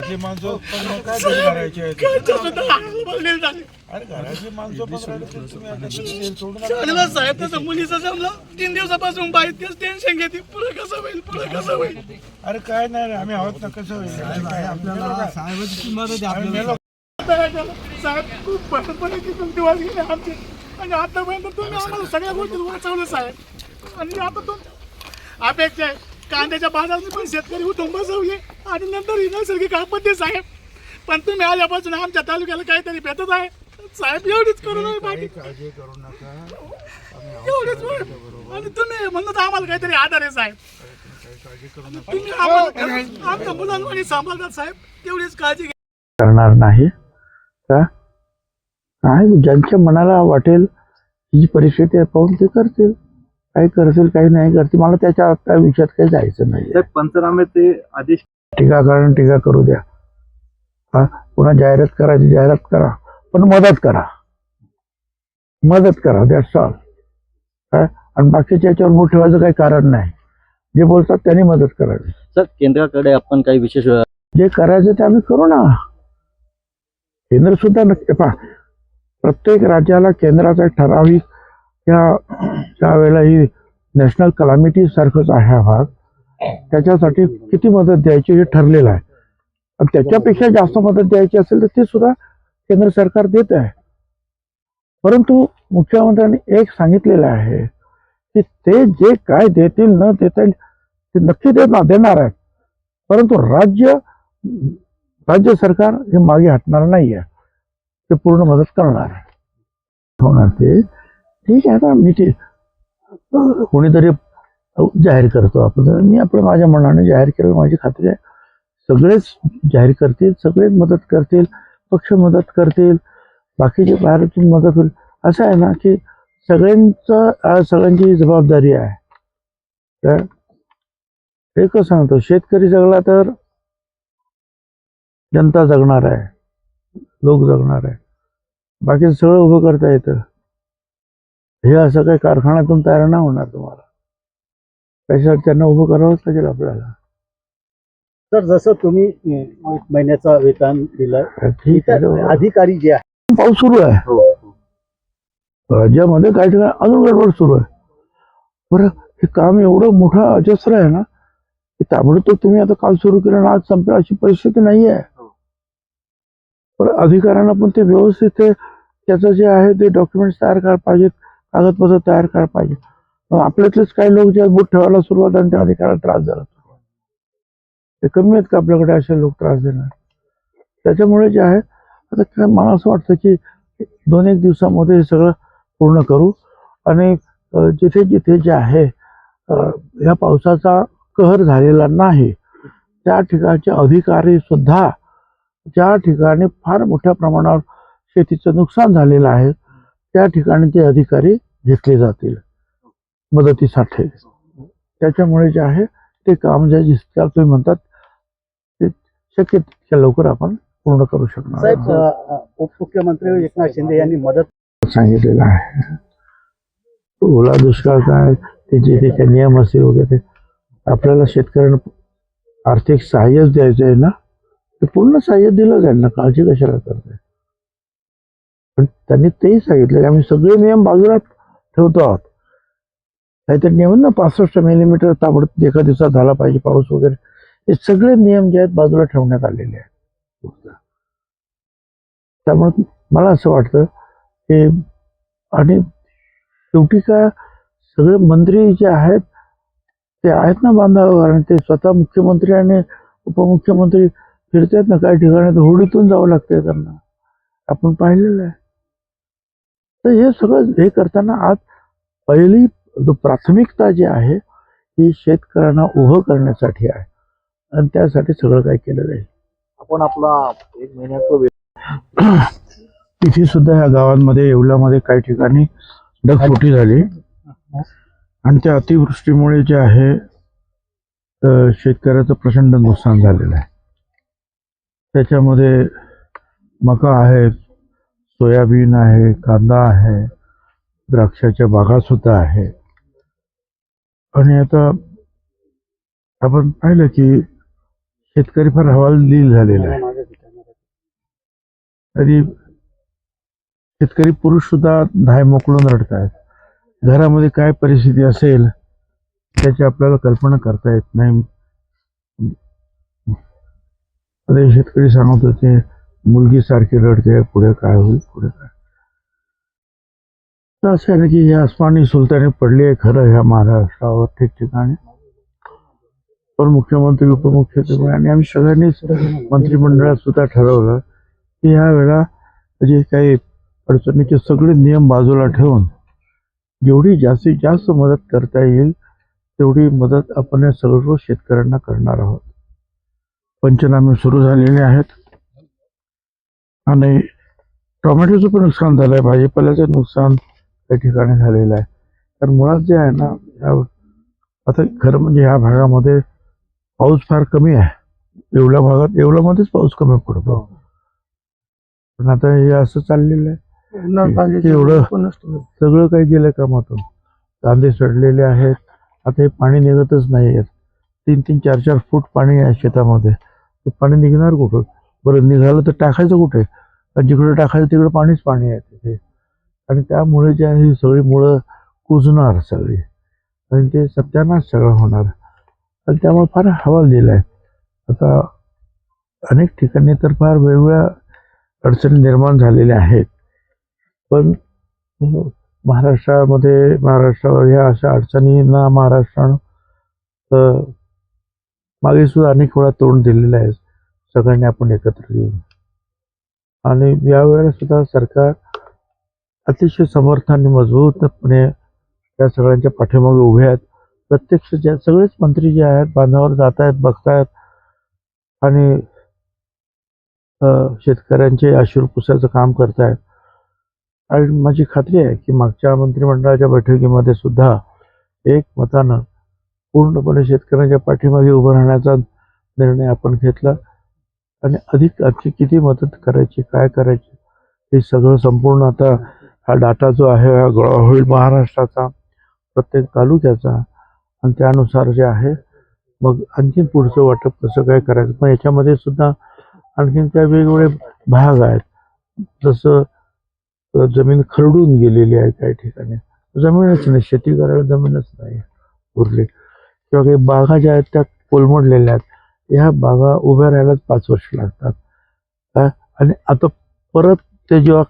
घराची माणसं पण मग काय तरी करायची अरे घराची माणसं पण राहिली तर तुम्ही आता तुम्ही हे सोडू नका. चांगलं साहेब तसं मुलीचं जमलं तीन दिवसापासून बाई तेच टेन्शन घेते. पुढे कसं होईल पुढे कसं होईल? अरे काय नाही रे, आम्ही आहोत ना कसं होईल? आपल्याला आम्ही मेलो. साहेब खूप बळपणे तिथून दिवस गेले आमचे. आणि आतापर्यंत तुम्ही आम्हाला सगळ्या गोष्टी वाचवलं साहेब. आणि आता तुम अपेक्षा आहे. कांद्याच्या बाजारात पण शेतकरी उठून बसवले. आणि नंतर ही नैसर्गिक आपत्ती साहेब. पण तुम्ही आल्यापासून आमच्या तालुक्याला काहीतरी भेटत आहे. साहेब एवढीच करू नये बाकी काळजी करू नका. एवढीच. आणि तुम्ही म्हणलं तर आम्हाला काहीतरी आधार आहे साहेब. काही काळजी करू नका. तुम्ही आम्हाला आमच्या मुलांमध्ये सांभाळतात साहेब. तेवढीच काळजी घ्या. करणार नाही. का? काय ज्यांच्या मनाला वाटेल ही परिस्थिती आहे पाहून ते करतील. काही करतील काही नाही करतील मला त्याच्या त्या विषयात काही जायचं नाही साहेब पंचनाम्याचे आदेश टीकाकरण टीका करू द्या. हा? पुन्हा जाहिरात करायची जाहिरात करा. पण मदत करा. मदत करा दॅट्स ऑल काय आणि बाकीच्या याच्यावर बोट ठेवायचं काही कारण नाही. जे बोलतात त्यांनी मदत करावी. सर केंद्राकडे आपण काही विशेष जे करायचं ते आम्ही करू ना. केंद्र सुद्धा नक्की पहा प्रत्येक राज्याला केंद्राचा ठराविक या ज्या वेळेला ही नॅशनल कलामिटी सारखंच आहे हा भाग. त्याच्यासाठी किती मदत द्यायची हे ठरलेलं आहे. आणि त्याच्यापेक्षा जास्त मदत द्यायची असेल तर ती सुद्धा केंद्र सरकार देत आहे. परंतु मुख्यमंत्र्यांनी एक सांगितलेलं आहे की ते जे काय देतील न देता येईल ते नक्की देणार देणार आहेत. परंतु राज्य राज्य सरकार हे मागे हटणार नाही आहे ते पूर्ण मदत करणार आहे. होणार ते. ठीक आहे ना मी ते कोणीतरी जाहीर करतो आपण. मी आपलं माझ्या मनाने जाहीर केलं माझी खात्री आहे. सगळेच जाहीर करतील सगळेच मदत करतील पक्ष मदत करतील बाकीचे बाहेरतून मदत होईल. असं आहे ना की सगळ्यांचं सगळ्यांची जबाबदारी आहे. तर एकच सांगतो शेतकरी जगला तर जनता जगणार आहे. लोक जगणार आहे. बाकी सगळं उभं करता येतं. हे असं काही कारखान्यातून तयार नाही होणार तुम्हाला. त्याच्यासाठी त्यांना उभं करावंच लागेल आपल्याला. सर जसं तुम्ही एक महिन्याचा वेतन दिलं ठीक आहे अधिकारी जे आहे पाऊस सुरू आहे. राज्यामध्ये काही ठिकाणी अजून गडबड सुरू आहे. बरं हे काम एवढं मोठं अजस्र आहे ना की ताबडतोब तुम्ही आता काल सुरू केलं आणि आज संपेल अशी परिस्थिती नाही आहे. बरं अधिकाऱ्यांना पण ते व्यवस्थित ते त्याचं जे आहे ते डॉक्युमेंट्स तयार करायला पाहिजेत. कागदपत्र तयार करायला पाहिजे. आपल्यातलेच काही लोक जे बूट ठेवायला सुरुवात आणि त्या अधिकाऱ्याला त्रास झाला ते. कमी आहेत का आपल्याकडे असे लोक त्रास देणार? त्याच्यामुळे जे आहे आता मला असं वाटतं की दोन एक दिवसामध्ये हे सगळं पूर्ण करू आणि जिथे जिथे जे आहे ह्या या पावसाचा कहर झालेला नाही त्या ठिकाणचे अधिकारी सुद्धा ज्या ठिकाणी फार मोठ्या प्रमाणावर शेतीचं नुकसान झालेलं आहे त्या ठिकाणी ते अधिकारी घेतले जातील. मदतीसाठी. त्याच्यामुळे जे आहे ते काम जे जितक्या तुम्ही म्हणतात ते शक्य तितक्या लवकर आपण पूर्ण करू शकणार उपमुख्यमंत्री एकनाथ शिंदे यांनी मदत सांगितलेलं आहे. ओला दुष्काळ काय त्याचे ते काही नियम असतील वगैरे आपल्याला शेतकऱ्यांना आर्थिक सहाय्यच द्यायचं आहे ना ते पूर्ण सहाय्य दिलं जाईल ना काळजी कशाला करते पण त्यांनी तेही सांगितलं की आम्ही सगळे नियम बाजूला ठेवतो आहोत. काहीतरी नियम ना पासष्ट मिलीमीटर ताबडतोब एका दिवसात झाला पाहिजे पाऊस वगैरे. हे सगळे नियम जे आहेत बाजूला ठेवण्यात आलेले आहेत. त्यामुळे मला असं वाटतं की आणि शेवटी काय सगळे मंत्री जे आहेत ते आहेत ना बांधावं कारण ते स्वतः मुख्यमंत्री आणि उपमुख्यमंत्री फिरतात ना काही ठिकाणी होडीतून जावं लागतंय त्यांना. आपण पाहिलेलं आहे. तर हे सगळं हे करताना आज पहिली जो प्राथमिकता जी आहे ही शेतकऱ्यांना उभं करण्यासाठी आहे. आणि त्यासाठी सगळं काही केलं जाईल. आपण आपला एक महिन्याचा तिथे सुद्धा या गावांमध्ये येवल्यामध्ये काही ठिकाणी ढगफुटी झाली. आणि त्या अतिवृष्टीमुळे जे आहे शेतकऱ्याचं प्रचंड नुकसान झालेलं आहे. त्याच्यामध्ये मका आहे सोयाबीन आहे कांदा आहे द्राक्षाच्या बागा सुद्धा आहे. आणि आता आपण पाहिलं की शेतकरी फार हवालदिल झालेला आहे. तरी शेतकरी पुरुष सुद्धा धाय मोकळून रडत आहेत घरामध्ये काय परिस्थिती असेल त्याची आपल्याला कल्पना करता येत नाही. अरे शेतकरी सांगत होते मुलगी सारखी रडते पुढे काय होईल पुढे काय? तर असं आहे ना की ही आसमानी सुलतानी पडली आहे खरं ह्या महाराष्ट्रावर ठिकठिकाणी पण मुख्यमंत्री उपमुख्यमंत्री आणि आम्ही सगळ्यांनीच मंत्रिमंडळात सुद्धा ठरवलं की ह्या वेळा जे काही अडचणीचे सगळे नियम बाजूला ठेवून जेवढी जास्तीत जास्त मदत करता येईल तेवढी मदत आपण या सर्व शेतकऱ्यांना करणार आहोत. पंचनामे सुरू झालेले आहेत. आणि टोमॅटोचं पण नुकसान झालं आहे भाजीपाल्याचं नुकसान काही ठिकाणी झालेलं आहे. तर मुळात जे आहे ना आता खरं म्हणजे ह्या भागामध्ये पाऊस फार कमी आहे. येवल्या भागात येवल्यामध्येच पाऊस कमी पडतो पण आता हे असं चाललेलं आहे एवढं सगळं काही गेलं कामातून. कांदे सडलेले आहेत. आता हे पाणी निघतच नाही आहेत तीन तीन चार चार फूट पाणी आहे शेतामध्ये. ते पाणी निघणार कुठं? बरं निघालं तर टाकायचं कुठे? जिकडे टाकायचं तिकडे पाणीच पाणी आहे. आणि त्यामुळे जे आहे ही सगळी मुळं कुजणार सगळी. आणि ते सत्यानाश सगळं होणार. आणि त्यामुळे फार हवाल दिला आहे. आता अनेक ठिकाणी तर फार वेगवेगळ्या अडचणी निर्माण झालेल्या आहेत. पण महाराष्ट्रामध्ये महाराष्ट्रावर ह्या अशा अडचणींना महाराष्ट्रानं मागे सुद्धा अनेक वेळा तोंड दिलेलं आहे. सगळ्यांनी आपण एकत्र येऊन. आणि यावेळेला सुद्धा सरकार अतिशय समर्थ आणि मजबूतपणे या सगळ्यांच्या पाठीमागे उभे आहेत. प्रत्यक्ष ज्या सगळेच मंत्री जे आहेत बांधावर जात आहेत बघतायत आणि शेतकऱ्यांचे आशीर्पुसाचं पुसायचं काम करतायत. आणि माझी खात्री आहे की मागच्या मंत्रिमंडळाच्या बैठकीमध्ये सुद्धा एक मतानं पूर्णपणे शेतकऱ्यांच्या पाठीमागे उभं राहण्याचा निर्णय आपण घेतला. आणि अधिक आणखी किती मदत करायची काय करायची हे सगळं संपूर्ण आता हा डाटा जो आहे हा गोळा होईल महाराष्ट्राचा प्रत्येक तालुक्याचा. आणि त्यानुसार जे आहे मग आणखीन पुढचं वाटप कसं काय करायचं? पण याच्यामध्ये सुद्धा आणखीन त्या वेगवेगळे भाग आहेत. जसं जमीन खरडून गेलेली आहे काही ठिकाणी. जमीनच नाही शेती करायला जमीनच नाही उरली. किंवा काही बागा ज्या आहेत त्या कोलमडलेल्या आहेत. ह्या बागा उभ्या राहायलाच पाच वर्ष लागतात. आणि आता परत ते जेव्हा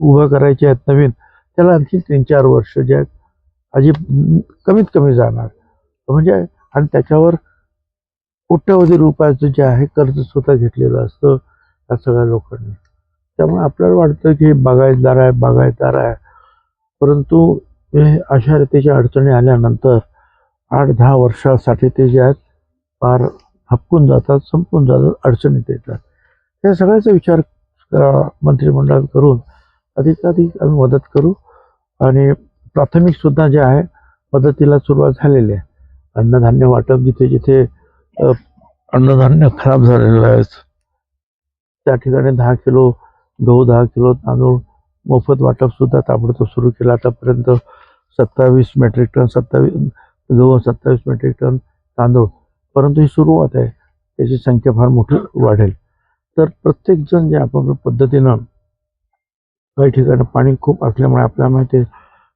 उभं करायचे आहेत नवीन त्याला आणखी तीन चार वर्ष जे आहेत अजी कमीत कमी जाणार. म्हणजे आणि त्याच्यावर कोट्यवधी रुपयाचं जे आहे कर्ज स्वतः घेतलेलं असतं या सगळ्या लोकांनी. त्यामुळे आपल्याला वाटतं की बागायतदार आहे बागायतदार आहे. परंतु हे अशा रीतीच्या अडचणी आल्यानंतर आठ दहा वर्षासाठी ते जे आहेत फार हपकून जातात संपून जातात अडचणीत येतात. या सगळ्याचा विचार मंत्रिमंडळात करून अधिकाधिक आम्ही मदत करू. आणि प्राथमिकसुद्धा जे आहे मदतीला सुरुवात झालेली आहे. अन्नधान्य वाटप जिथे जिथे अन्नधान्य खराब झालेलं आहे त्या ठिकाणी दहा किलो गहू दहा किलो तांदूळ मोफत वाटपसुद्धा ताबडतोब सुरू केलं. आतापर्यंत सत्तावीस मेट्रिक टन सत्तावीस गहू सत्तावीस मेट्रिक टन तांदूळ. परंतु ही सुरुवात आहे त्याची संख्या फार मोठी वाढेल. तर प्रत्येकजण जे आपापल्या पद्धतीनं काही ठिकाणी पाणी खूप असल्यामुळे आपल्या माहिती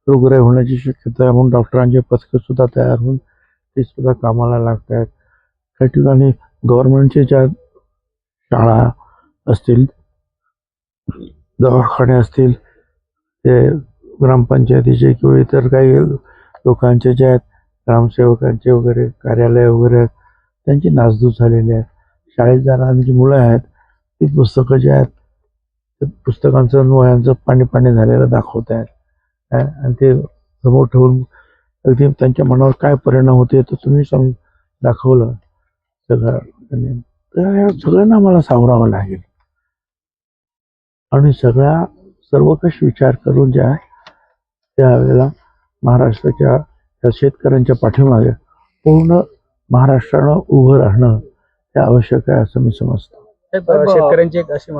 रोगराई होण्याची शक्यता आहे म्हणून डॉक्टरांचे पथकंसुद्धा तयार होऊन ते सुद्धा कामाला लागत आहेत काही ठिकाणी गव्हर्मेंटचे ज्या शाळा असतील दवाखाने असतील ते ग्रामपंचायतीचे किंवा इतर काही लोकांचे जे आहेत ग्रामसेवकांचे वगैरे कार्यालय वगैरे आहेत त्यांची नासधूस झालेली आहे. शाळेत जाणारी जी मुलं आहेत ती पुस्तकं जी आहेत पुस्तकांचं वह्यांचं पाणी पाणी झालेलं दाखवत आहेत. काय? आणि ते समोर ठेवून अगदी त्यांच्या मनावर काय परिणाम होते तर तुम्ही सांग दाखवलं सगळं. तर या सगळ्यांना मला सावरावं लागेल. आणि सगळ्या सर्वकष विचार करून जे आहे त्यावेळेला महाराष्ट्राच्या त्या शेतकऱ्यांच्या पाठीमागे पूर्ण महाराष्ट्रानं उभं राहणं हे आवश्यक आहे असं मी समजतो. शेतकऱ्यांची एक अशी